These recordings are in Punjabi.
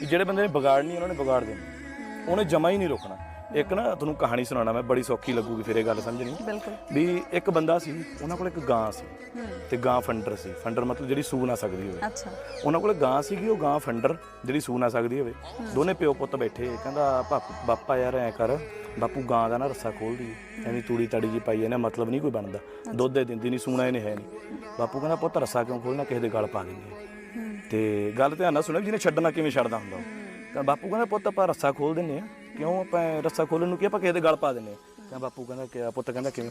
ਵੀ ਜਿਹੜੇ ਬੰਦੇ ਨੇ ਵਿਗਾੜਨੀ ਉਹਨਾਂ ਨੇ ਵਿਗਾੜ ਦੇਣੀ। ਉਹਨੇ ਜਮਾ ਹੀ ਨਹੀਂ ਰੋਕਣਾ। ਇੱਕ ਨਾ ਤੁਹਾਨੂੰ ਕਹਾਣੀ ਸੁਣਾਉਣਾ ਮੈਂ ਬੜੀ ਸੌਖੀ ਲੱਗੂਗੀ ਫਿਰ ਇਹ ਗੱਲ ਸਮਝਣੀ ਬਿਲਕੁਲ। ਵੀ ਇੱਕ ਬੰਦਾ ਸੀ ਉਹਨਾਂ ਕੋਲ ਇੱਕ ਗਾਂ ਸੀ ਤੇ ਗਾਂ ਫੰਡਰ ਸੀ। ਫੰਡਰ ਮਤਲਬ ਜਿਹੜੀ ਸੂ ਨਾ ਸਕਦੀ ਹੋਵੇ। ਅੱਛਾ। ਉਹਨਾਂ ਕੋਲ ਗਾਂ ਸੀਗੀ ਉਹ ਗਾਂ ਫੰਡਰ ਜਿਹੜੀ ਸੂ ਨਾ ਸਕਦੀ ਹੋਵੇ। ਦੋਨੇ ਪਿਓ ਪੁੱਤ ਬੈਠੇ ਕਹਿੰਦਾ ਪਾਪੂ ਬਾਪਾ ਯਾਰ ਐ ਕਰ ਬਾਪੂ ਗਾਂ ਦਾ ਨਾ ਰੱਸਾ ਖੋਲਦੀ ਐਵੇਂ ਤੂੜੀ ਤੜੀ ਜੀ ਪਾਈ ਇਹਨੇ ਮਤਲਬ ਨਹੀਂ ਕੋਈ ਬਣਦਾ। ਦੁੱਧ ਦੇ ਦਿੰਦੀ ਨਹੀਂ ਸੂਣਾ ਇਹਨੇ ਹੈ ਨਹੀਂ ਬਾਪੂ ਕਹਿੰਦਾ ਪੁੱਤ ਰੱਸਾ ਕਿਉਂ ਖੋਲਣਾ ਕਿਸੇ ਦੇ ਗਲ ਪਾ ਦਿੰਦੇ ਤੇ ਗੱਲ ਧਿਆਨ ਨਾਲ ਸੁਣਿਓ ਜਿਹਨੇ ਛੱਡਣਾ ਕਿਵੇਂ ਛੱਡਦਾ ਹੁੰਦਾ ਉਹ। ਕਹਿੰਦਾ ਬਾਪੂ ਕਹਿੰਦਾ ਪੁੱਤ ਆਪਾਂ ਰੱਸਾ ਖੋਲ ਦਿੰਨੇ ਆ ਕਿਉਂ ਆਪਾਂ ਰੱਸਾ ਖੋਲਣ ਨੂੰ ਕੀ ਆਪਾਂ ਕਿਸੇ ਦੇ ਗਲ ਪਾ ਦਿੰਨੇ ਆ ਕਹਿੰਦਾ ਬਾਪੂ ਕਹਿੰਦਾ ਕਿ ਪੁੱਤ ਕਹਿੰਦਾ ਕਿਵੇਂ?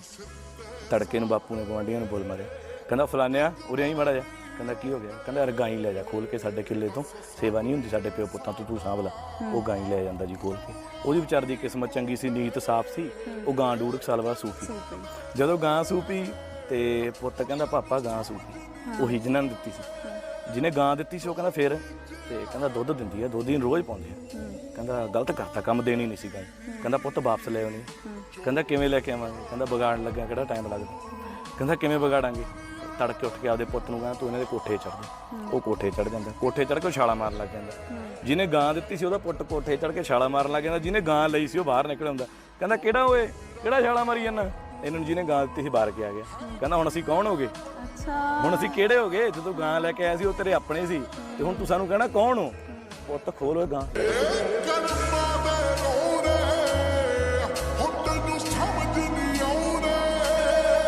ਤੜਕੇ ਨੂੰ ਬਾਪੂ ਨੇ ਗਵਾਂਢੀਆਂ ਨੂੰ ਬੋਲ ਮਾਰਿਆ। ਕਹਿੰਦਾ ਫਲਾਨਿਆ ਉਰੇ ਆਈ ਮੜਾ ਜਾ ਕਹਿੰਦਾ ਕੀ ਹੋ ਗਿਆ? ਕਹਿੰਦਾ ਯਾਰ ਗਾਈ ਲੈ ਜਾ ਖੋਲ ਕੇ ਸਾਡੇ ਕਿੱਲੇ ਤੋਂ। ਸੇਵਾ ਨਹੀਂ ਹੁੰਦੀ ਸਾਡੇ ਪਿਓ ਪੁੱਤਾਂ ਤੋਂ ਤੂੰ ਸਾਂਭ ਲਾ। ਉਹ ਗਾਈ ਲੈ ਜਾਂਦਾ ਜੀ ਖੋਲ ਕੇ। ਉਹਦੀ ਵਿਚਾਰ ਦੀ ਕਿਸਮਤ ਚੰਗੀ ਸੀ ਨੀਤ ਸਾਫ਼ ਸੀ। ਉਹ ਗਾਂ ਡੂੜ ਕੁ ਸਾਲ ਬਾਅਦ ਸੂਪੀ। ਜਦੋਂ ਗਾਂ ਸੂਪੀ ਤੇ ਪੁੱਤ ਕਹਿੰਦਾ ਪਾਪਾ ਗਾਂ ਸੂਪੀ। ਉਹੀ ਜਿਨ੍ਹਾਂ ਨੇ ਦਿੱਤੀ ਸੀ। ਜਿਹਨੇ ਗਾਂ ਦਿੱਤੀ ਸੀ ਉਹ ਕਹਿੰਦਾ ਫਿਰ। ਤੇ ਕਹਿੰਦਾ ਦੁੱਧ ਦਿੰਦੀ ਆ ਦੁੱਧ ਹੀ ਰੋਜ਼ ਪਾਉਂਦੇ ਆ। ਕਹਿੰਦਾ ਗਲਤ ਕਰਤਾ ਕੰਮ ਦੇਣੀ ਨਹੀਂ ਸੀ ਗਾਂ ਕਹਿੰਦਾ ਪੁੱਤ ਵਾਪਸ ਲੈ ਆਉਣੀ। ਕਹਿੰਦਾ ਕਿਵੇਂ ਲੈ ਕੇ ਆਵਾਂਗੇ? ਕਹਿੰਦਾ ਵਿਗਾੜਨ ਲੱਗਿਆ ਕਿਹੜਾ ਟਾਈਮ ਲੱਗਦਾ? ਕਹਿੰਦਾ ਕਿਵੇਂ ਵਿਗਾੜਾਂਗੇ? ਤੜਕੇ ਉੱਠ ਕੇ ਆਪਦੇ ਪੁੱਤ ਨੂੰ ਕਹਿੰਦਾ ਤੂੰ ਇਹਨਾਂ ਦੇ ਕੋਠੇ ਚੜ੍ਹ ਜਾ। ਉਹ ਕੋਠੇ ਚੜ੍ਹ ਜਾਂਦਾ। ਕੋਠੇ ਚੜ੍ਹ ਕੇ ਛਾਲਾ ਮਾਰਨ ਲੱਗ ਜਾਂਦਾ। ਜਿਹਨੇ ਗਾਂ ਦਿੱਤੀ ਸੀ ਉਹਦਾ ਪੁੱਤ ਕੋਠੇ ਚੜ੍ਹ ਕੇ ਛਾਲਾ ਮਾਰਨ ਲੱਗ ਜਾਂਦਾ। ਜਿਹਨੇ ਗਾਂ ਲਈ ਸੀ ਉਹ ਬਾਹਰ ਨਿਕਲ ਆਉਂਦਾ। ਕਹਿੰਦਾ ਕਿਹੜਾ ਓਏ? ਕਿਹੜਾ ਛਾਲਾ ਮਾਰੀ ਜਾਂਦਾ? ਇਹਨਾਂ ਨੂੰ ਜਿਹਨੇ ਗਾਂ ਦਿੱਤੀ ਸੀ ਬਾਹਰ ਕੇ ਆ ਗਿਆ। ਕਹਿੰਦਾ ਹੁਣ ਅਸੀਂ ਕੌਣ ਹੋ ਗਏ ਅੱਛਾ। ਹੁਣ ਅਸੀਂ ਕਿਹੜੇ ਹੋ ਗਏ ਜਦੋਂ ਗਾਂ ਲੈ ਕੇ ਆਇਆ ਸੀ ਉਹ ਤੇਰੇ ਆਪਣੇ ਸੀ। ਤੇ ਹੁਣ ਤੂੰ ਸਾਨੂੰ ਕਹਿਣਾ ਕੌਣ ਹੋ। ਪੁੱਤ ਖੋਲ ਓਏ ਗਾਂ।